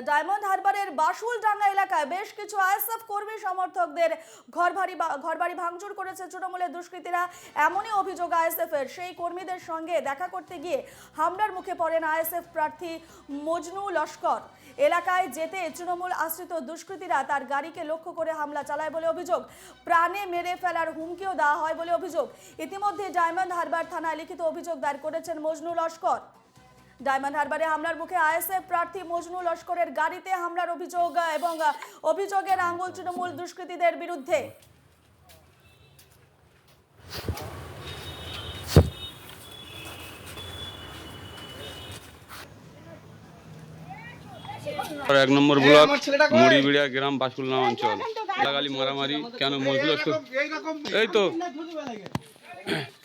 Diamond হারবারের বাসুলডাঙ্গা এলাকায় বেশ কিছু আইএসএফ কর্মী সমর্থকদের ঘরবাড়ি ঘরবাড়ি ভাঙচুর করেছে তৃণমূলের দুষ্কৃতীরা। এমনই অভিযোগ আইএসএফ এর সেই কর্মীদের সঙ্গে দেখা করতে গিয়ে হামলার মুখে পড়েন আইএসএফ প্রার্থী মজনু লস্কর। এলাকায় যেতে তৃণমূল আশ্রিত দুষ্কৃতীরা তার গাড়িকে লক্ষ্য করে হামলা চালায় বলে অভিযোগ। প্রাণে মেরে ফেলার হুমকিও দেওয়া হয় বলে অভিযোগ। ইতিমধ্যে ডায়মন্ড হারবার থানায় লিখিত অভিযোগ দায়ের করেছেন মজনু লস্কর। ডায়মন্ড হারবারে হামলার মুখে আইএসএফ প্রার্থী মজনু লস্করের গাড়িতে হামলার অভিযোগ এবং অভিযোগের আঙ্গুল তৃণমূল দুষ্কৃতীদের বিরুদ্ধে। এক নম্বর ব্লক মুড়িবিড়িয়া গ্রাম বাসুলনা অঞ্চল। গালাগালি মারামারি কেন মজলুস এই তো।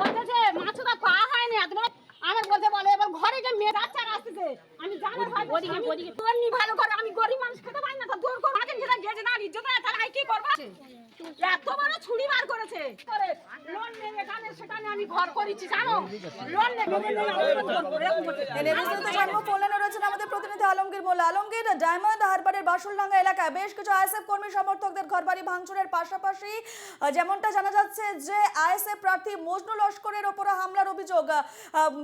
বলতেছে মাছটা পাওয়া হয়নি এত বড় আমার বলতে বলে এবার ঘরে যে মেয়ে বাচ্চারা আসতেছে আমি জানো ভাই আমি তোর নি ভালো করে আমি গরিব মানুষ খেতে পারি না তো দূর করে আগে যেটা গেছে না ইজ্জত আছে তাহলে আমি কি করব এত বড় ছুরি বার করেছে লোন নেই এখানে সেখানে আমি ঘর করেছি জানো? লোন আমাদের প্রতিনিধি আলমগীর মোল্লা। আলমগীর ডায়মন্ড হারবারের বাসুলডাঙ্গা এলাকায় বেশ কিছু আইএসএফ কর্মী সমর্থকদের ঘরবাড়ি ভাঙচুরের পাশাপাশি যেমনটা জানা যাচ্ছে যে আইএসএফ প্রার্থী মজনু লস্করের ওপর হামলার অভিযোগ।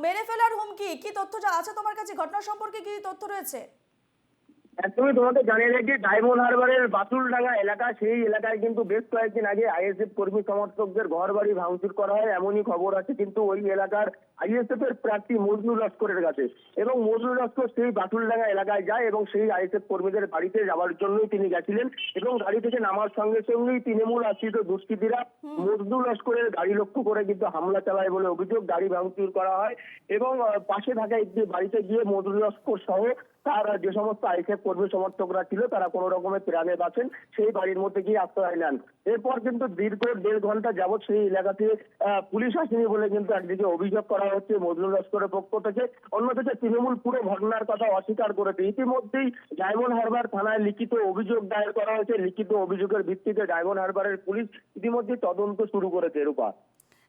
মেরে ফেলার হুমকি কি তথ্য আছে তোমার কাছে? ঘটনা সম্পর্কে কি তথ্য রয়েছে? একদমই তোমাকে জানিয়ে রাখি ডায়মন্ড হারবারের বাতুলডাঙ্গা এলাকা সেই এলাকায় কিন্তু বেশ কয়েকদিন আগে আইএসএফ কর্মী সমর্থকদের ঘর বাড়ি ভাঙচুর করা হয় এমনই খবর আছে কিন্তু ওই এলাকার আইএসএফ এর প্রার্থী মজনুর লস্করের কাছে। এবং মজনুর লস্কর সেই বাতুলডাঙ্গা এলাকায় যায় এবং সেই আইএসএফ কর্মীদের বাড়িতে যাওয়ার জন্যই তিনি গেছিলেন এবং গাড়ি থেকে নামার সঙ্গে সঙ্গেই তৃণমূল আশ্রিত দুষ্কৃতীরা মজনুর লস্করের গাড়ি লক্ষ্য করে কিন্তু হামলা চালায় বলে অভিযোগ গাড়ি ভাঙচুর করা হয় এবং পাশে থাকা একটি বাড়িতে গিয়ে মজনুর লস্কর সহ তার যে সমস্ত আইসেফ কর্মী সমর্থকরা ছিল, তারা কোনো রকমের প্রাণে বাঁচেন। সেই বাড়ির মধ্যে গিয়ে আশ্রয় নেন। এরপর কিন্তু দীর্ঘ, দেড় ঘণ্টা যাবৎ সেই এলাকাতে পুলিশ আসেনি বলে কিন্তু একদিকে অভিযোগ করা হচ্ছে মজনুর লস্করের পক্ষ থেকে। অন্যদিকে তৃণমূল পুরো ঘটনার কথা অস্বীকার করেছে ইতিমধ্যেই ডায়মন্ড হারবার থানায় লিখিত অভিযোগ দায়ের করা হয়েছে। লিখিত অভিযোগের ভিত্তিতে ডায়মন্ড হারবারের পুলিশ ইতিমধ্যে তদন্ত শুরু করেছে রূপা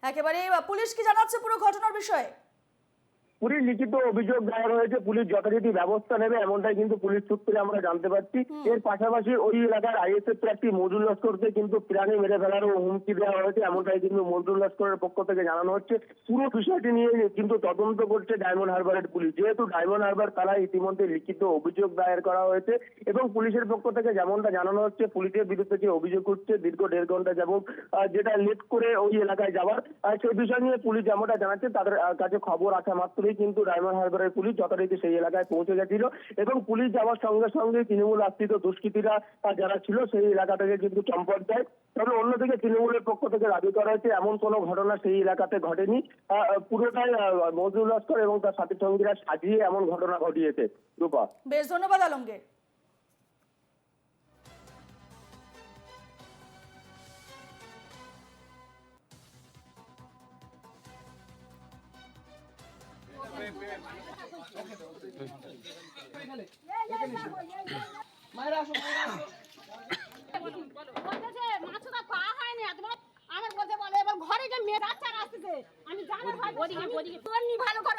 একেবারে পুলিশ কি জানাচ্ছে পুরো ঘটনার বিষয়ে? পুলিশ লিখিত অভিযোগ দায়ের হয়েছে পুলিশ যথারীতি ব্যবস্থা নেবে এমনটাই কিন্তু পুলিশ সূত্রে আমরা জানতে পারছি। এর পাশাপাশি ওই এলাকার আইএসএফ প্রার্থী মজুর লস্করকে কিন্তু প্রাণে মেরে ফেলারও হুমকি দেওয়া হয়েছে এমনটাই কিন্তু মজুর লস্করের পক্ষ থেকে জানানো হচ্ছে। পুরো বিষয়টি নিয়ে কিন্তু তদন্ত করছে ডায়মন্ড হারবারের পুলিশ। যেহেতু ডায়মন্ড হারবার থানায় ইতিমধ্যে লিখিত অভিযোগ দায়ের করা হয়েছে এবং পুলিশের পক্ষ থেকে যেমনটা জানানো হচ্ছে পুলিশের বিরুদ্ধে যে অভিযোগ উঠছে দীর্ঘ দেড় ঘণ্টা যাবত যেটা লেট করে ওই এলাকায় যাওয়ার সেই বিষয় নিয়ে পুলিশ যেমনটা জানাচ্ছে তাদের কাছে খবর আসা মাত্রই কিন্তু ডায়মন্ড হারবারের পুলিশ যথারীতি সেই এলাকায় পৌঁছে গেছিল এবং পুলিশ যাওয়ার সঙ্গে সঙ্গে তৃণমূল আশ্রিত দুষ্কৃতীরা যারা ছিল সেই এলাকা থেকে কিন্তু চম্পট দেয়। তবে অন্যদিকে তৃণমূলের পক্ষ থেকে দাবি করা হয়েছে, এমন কোনো ঘটনা সেই এলাকাতে ঘটেনি। পুরোটাই মজুর লস্কর এবং তার সাথী সঙ্গীরা সাজিয়ে এমন ঘটনা ঘটিয়েছে। রূপা। বেশ, ধন্যবাদ আলমগীর। আমার বলতে বলে এবার ঘরে যে মেয়ে বাচ্চারা আসতেছে আমি জানো ভালো করে